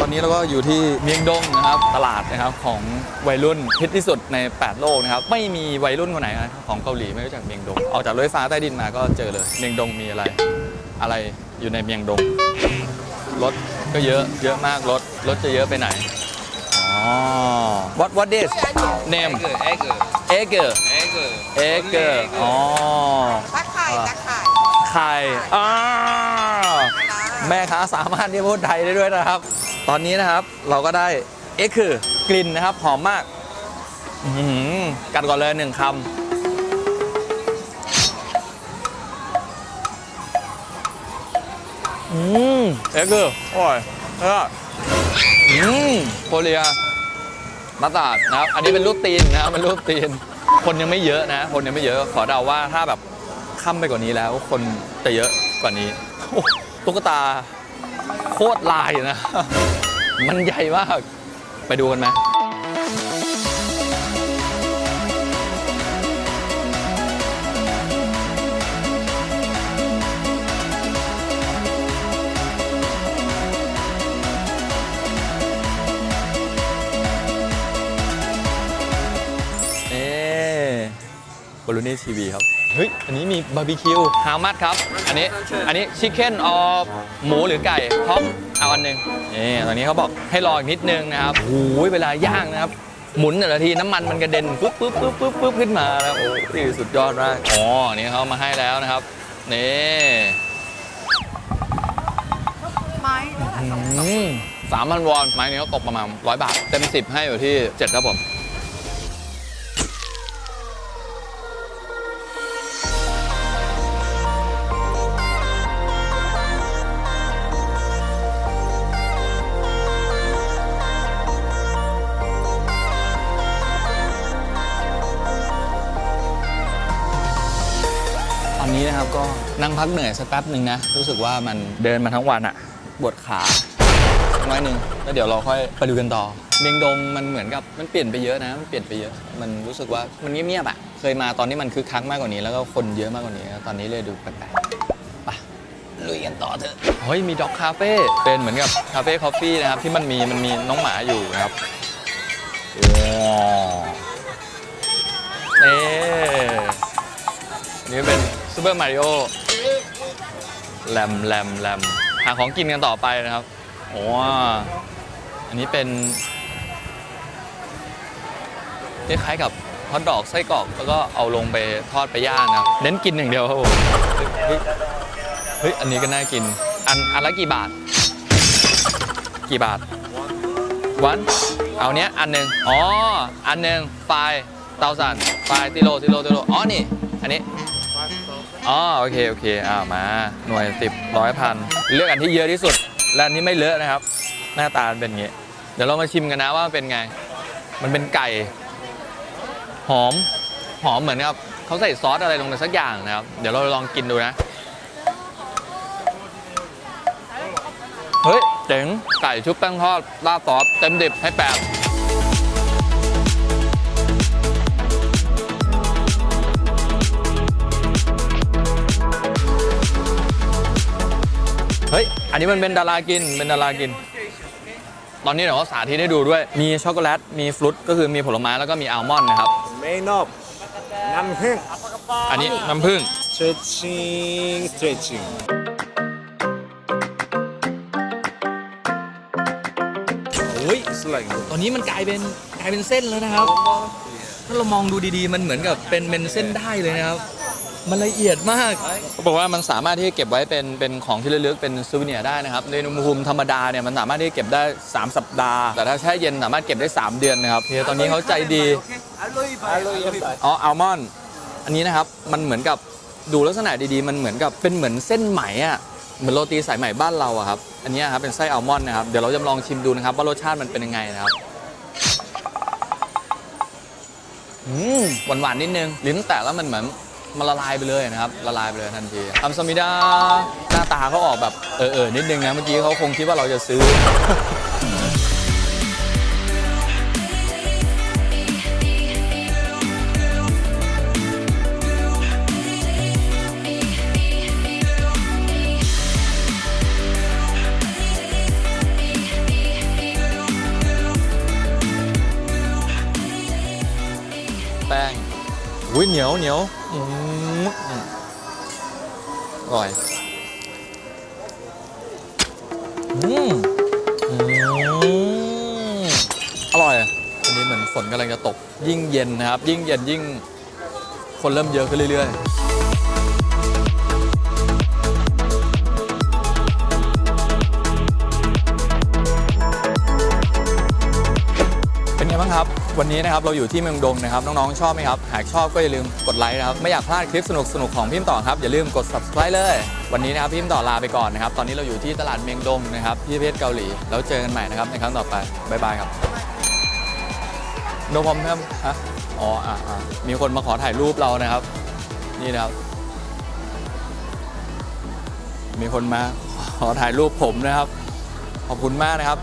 ตอนนี้เราก็อยู่ที่เมียงดงนะครับตลาดนะครับของวัยรุ่นฮิตที่สุดใน 8 โลกนะครับไม่มีวัยรุ่นคนไหนนะของเกาหลีไม่รู้จักเมียงดงออกจากรถไฟฟ้าใต้ดินมาก็เจอเลยเมียงดงมีอะไร อะไรอยู่ในเมียงดงรถก็เยอะเยอะมากรถรถจะเยอะไปไหนอ๋อ what what this name egg egg egg egg egg อ๋อ ตะไคร่ตะไคร่ ไข่อ่า แม่ค้าสามารถที่พูดไทยได้ด้วยนะครับ ตอนนี้นะครับเราก็ได้เอ็กคือกลิ่นนะครับหอมมากกัดก่อนเลยหนึ่งคำอืมเอ็กคืออร่อยแล้วก็อืมโคเรียมัสตาดนะครับ อันนี้เป็นรูปตีนนะครับเป็นรูปตีน คนยังไม่เยอะนะ คนยังไม่เยอะ ขอเดาว่าถ้าแบบค่ำไปกว่านี้แล้ว คนจะเยอะกว่านี้ ตุ๊กตาโคตรลายนะ มันใหญ่มาก ไปดูกันไหมเอ๊บรูนี่ทีวีครับ เฮ้ย อันนี้มีบาร์บีคิวฮามัดครับ อันนี้ อันนี้ชิคเก้นออหมูหรือไก่พร้อมเอาอันหนึ่งนี่ตอนนี้เขาบอกให้รออีกนิดนึงนะครับโอ้ยเวลาย่างนะครับ หมุนแต่ละทีน้ำมันมันกระเด็นปุ๊บปุ๊บปุ๊บปุ๊บปุ๊บขึ้นมาแล้วโอ้ยสุดยอดมากอ๋ออันนี่เขามาให้แล้วนะครับ นี่ไม้เท่าไหร่สามพันวอนไม้นี้เขาตกประมาณร้อยบาท เต็มสิบให้อยู่ที่เจ็ดครับผม ตอนนี้นะครับก็นั่งพักเหนื่อยสักแป๊บหนึ่งนะ รู้สึกว่ามันเดินมาทั้งวันอะปวดขาสักน้อยหนึ่งแล้วเดี๋ยวเราค่อยไปดูกันต่อเมียงดงมันเหมือนกับมันเปลี่ยนไปเยอะนะมันเปลี่ยนไปเยอะ มันรู้สึกว่ามันเงียบๆอะเคยมาตอนนี้มันคึกคักมากกว่านี้ แล้วก็คนเยอะมากกว่านี้ ตอนนี้เลยดูแปลกๆไปลุยกันต่อเถอะเฮ้ยมีด็อกคาเฟ่เป็นเหมือนกับคาเฟ่คอฟฟี่นะครับที่มันมีมันมีน้องหมาอยู่นะครับว้าวนี่นี่เป็น ซูเปอร์มาริโอแลมแลมแลมหาของกินกันต่อไปนะครับโอ้อันนี้เป็นคล้ายๆกับฮอทดอกไส้กรอกแล้วก็เอาลงไปทอดไปย่างนะเน้นกินอย่างเดียวครับผมเฮ้ยเฮ้ยอันนี้ก็น่ากิน อันอันละกี่บาท กี่บาทวันเอาเนี้ยอันหนึ่งอ๋อ อันหนึ่งไฟเตาสันไฟติโลติโลติโลอ๋อนี่ อันนี้ อ๋อโอเคโอเคอ้าวมาหน่วยสิบร้อยพันเลือกอันที่เยอะที่สุด และอันที่ไม่เลอะนะครับ หน้าตาเป็นอย่างงี้ เดี๋ยวเรามาชิมกันนะว่ามันเป็นไง มันเป็นไก่ หอม หอมเหมือนกับเขาใส่ซอสอะไรลงไปสักอย่างนะครับ เดี๋ยวเราลองกินดูนะ เฮ้ยเจ๋งไก่ชุบแป้งทอดราดซอสเต็มดิบให้แปด อันนี้มันเป็นดารากินเป็นดารากิน ตอนนี้เดี๋ยวเขาสาธิตให้ดูด้วย มีช็อกโกแลต มีฟรุต ก็คือมีผลไม้แล้วก็มีอัลมอนด์นะครับ main of 남흥อันนี้น้ำผึ้ง stretching stretching โอ้ยตอนนี้มันกลายเป็นกลายเป็นเส้นแล้วนะครับ ถ้าเรามองดูดีๆ มันเหมือนกับเป็นเป็นเส้นได้เลยนะครับ มันละเอียดมากเขาบอกว่ามันสามารถที่จะเก็บไว้เป็นเป็นของที่ระลึกเป็นซูเวเนียร์ได้นะครับในอุณหภูมิธรรมดาเนี่ยมันสามารถที่จะเก็บได้ 3 สัปดาห์ แต่ถ้าแช่เย็นสามารถเก็บได้ 3 เดือนนะครับโอเคตอนนี้เขาใจดีอ๋ออัลมอนด์อันนี้นะครับมันเหมือนกับดูลักษณะดีๆ มันเหมือนกับเป็นเหมือนเส้นไหมอะเหมือนโรตีสายไหมบ้านเราอะครับ อันนี้ครับเป็นไส้อัลมอนด์นะครับ เดี๋ยวเราจะลองชิมดูนะครับ ว่ารสชาติมันเป็นยังไงนะครับอืมหวานๆนิดนึง ลิ้นแตะแล้วมันเหมือน มันละลายไปเลยนะครับ ละลายไปเลยทันทีอัมสมิดาหน้าตาเขาออกแบบเออเออนิดนึงนะ เมื่อกี้เขาคงคิดว่าเราจะซื้อ แป้ง วุ้ยเหนียวเหนียวอืมอร่อยอืมอืมอร่อยอันนี้เหมือนฝนกำลังจะตกยิ่งเย็นนะครับ ยิ่งเย็นยิ่งคนเริ่มเยอะขึ้นเรื่อยๆ ครับ วันนี้นะครับเราอยู่ที่เมืองดงนะครับ น้องๆ ชอบไหมครับ หากชอบก็อย่าลืมกดไลค์นะครับ ไม่อยากพลาดคลิปสนุกๆ ของพิมพ์ต่อครับ อย่าลืมกด subscribe เลย วันนี้นะครับพิมพ์ต่อลาไปก่อนนะครับ ตอนนี้เราอยู่ที่ตลาดเมียงดงนะครับที่ประเทศเกาหลี แล้วเจอกันใหม่นะครับในครั้งต่อไป บ๊ายบายครับโนพอมครับฮะอ๋ออ่าอ่ามีคนมาขอถ่ายรูปเรานะครับ นี่นะครับ มีคนมาขอถ่ายรูปผมนะครับ ขอบคุณมากนะครับ